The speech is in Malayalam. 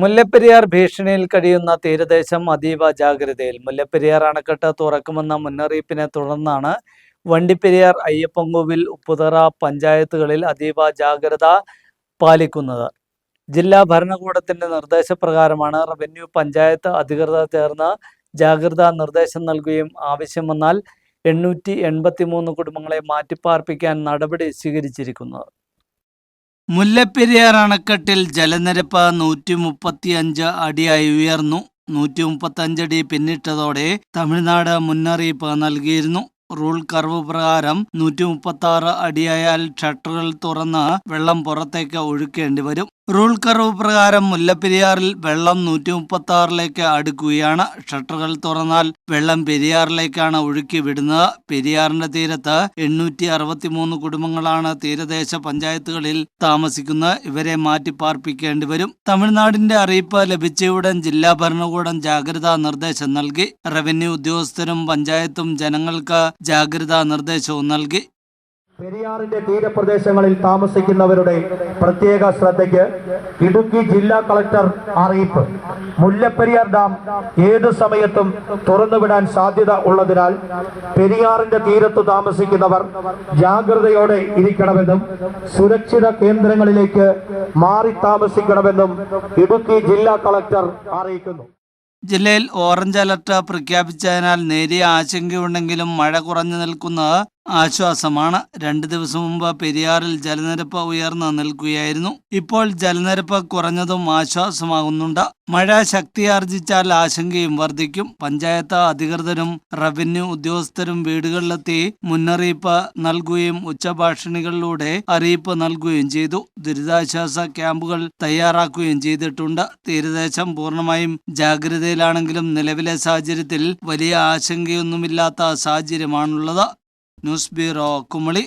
മുല്ലപ്പെരിയാർ ഭീഷണിയിൽ കഴിയുന്ന തീരദേശം അതീവ ജാഗ്രതയിൽ. മുല്ലപ്പെരിയാർ അണക്കെട്ട് തുറക്കുമെന്ന മുന്നറിയിപ്പിനെ തുടർന്നാണ് വണ്ടിപ്പെരിയാർ അയ്യപ്പൻകോവിൽ ഉപ്പുതറ പഞ്ചായത്തുകളിൽ അതീവ ജാഗ്രത പാലിക്കുന്നത്. ജില്ലാ ഭരണകൂടത്തിന്റെ നിർദ്ദേശപ്രകാരമാണ് റവന്യൂ പഞ്ചായത്ത് അധികൃതർ ചേർന്ന് ജാഗ്രതാ നിർദ്ദേശം നൽകുകയും ആവശ്യം വന്നാൽ എണ്ണൂറ്റി എൺപത്തി മൂന്ന് കുടുംബങ്ങളെ മാറ്റിപ്പാർപ്പിക്കാൻ നടപടി സ്വീകരിച്ചിരിക്കുന്നത് മുല്ലപ്പെരിയാർ അണക്കെട്ടിൽ ജലനിരപ്പ് നൂറ്റി മുപ്പത്തി അഞ്ച് അടിയായി ഉയർന്നു. നൂറ്റി മുപ്പത്തി അടി പിന്നിട്ടതോടെ തമിഴ്നാട് മുന്നറിയിപ്പ് നൽകിയിരുന്നു. റൂൾ കർവ് പ്രകാരം നൂറ്റി മുപ്പത്തി ആറ് അടിയായാൽ ഷട്ടറുകൾ തുറന്ന് വെള്ളം പുറത്തേക്ക് ഒഴുക്കേണ്ടി വരും. റൂൾ കർവ് പ്രകാരം മുല്ലപ്പെരിയാറിൽ വെള്ളം നൂറ്റി മുപ്പത്തി ആറിലേക്ക് അടുക്കുകയാണ്. ഷട്ടറുകൾ തുറന്നാൽ വെള്ളം പെരിയാറിലേക്കാണ് ഒഴുക്കി വിടുന്നത്. പെരിയാറിന്റെ തീരത്ത് എണ്ണൂറ്റി അറുപത്തിമൂന്ന് കുടുംബങ്ങളാണ് തീരദേശ പഞ്ചായത്തുകളിൽ താമസിക്കുന്നത്. ഇവരെ മാറ്റി പാർപ്പിക്കേണ്ടി വരും. തമിഴ്നാടിന്റെ അറിയിപ്പ് ലഭിച്ചയുടൻ ജില്ലാ ഭരണകൂടം ജാഗ്രതാ നിർദ്ദേശം നൽകി. റവന്യൂ ഉദ്യോഗസ്ഥരും പഞ്ചായത്തും ജനങ്ങൾക്ക് ജാഗ്രതാ നിർദ്ദേശവും നൽകി. പെരിയാറിന്റെ തീരപ്രദേശങ്ങളിൽ താമസിക്കുന്നവരുടെ പ്രത്യേക ശ്രദ്ധയ്ക്ക് ഇടുക്കി ജില്ലാ കളക്ടർ അറിയിപ്പ്. മുല്ലപ്പെരിയാർ ഡാം ഏത് സമയത്തും തുറന്നുവിടാൻ സാധ്യത ഉള്ളതിനാൽ പെരിയാറിന്റെ തീരത്ത് താമസിക്കുന്നവർ ജാഗ്രതയോടെ ഇരിക്കണമെന്നും സുരക്ഷിത കേന്ദ്രങ്ങളിലേക്ക് മാറി താമസിക്കണമെന്നും ഇടുക്കി ജില്ലാ കളക്ടർ അറിയിക്കുന്നു. ജില്ലയിൽ ഓറഞ്ച് അലർട്ട് പ്രഖ്യാപിച്ചതിനാൽ നേരിയ ആശങ്കയുണ്ടെങ്കിലും മഴ കുറഞ്ഞു നിൽക്കുന്നത് ആശ്വാസമാണ്. രണ്ട് ദിവസം മുമ്പ് പെരിയാറിൽ ജലനിരപ്പ് ഉയർന്നു നിൽക്കുകയായിരുന്നു. ഇപ്പോൾ ജലനിരപ്പ് കുറഞ്ഞതും ആശ്വാസമാകുന്നുണ്ട്. മഴ ശക്തിയാർജിച്ചാൽ ആശങ്കയും വർദ്ധിക്കും പഞ്ചായത്ത് അധികൃതരും റവന്യൂ ഉദ്യോഗസ്ഥരും വീടുകളിലെത്തി മുന്നറിയിപ്പ് നൽകുകയും ഉച്ചഭാഷണികളിലൂടെ അറിയിപ്പ് നൽകുകയും ചെയ്തു. ദുരിതാശ്വാസ ക്യാമ്പുകൾ തയ്യാറാക്കുകയും ചെയ്തിട്ടുണ്ട്. തീരദേശം പൂർണമായും ജാഗ്രതയിലാണെങ്കിലും നിലവിലെ സാഹചര്യത്തിൽ വലിയ ആശങ്കയൊന്നുമില്ലാത്ത സാഹചര്യമാണുള്ളത്. ന്യൂസ് കുമളി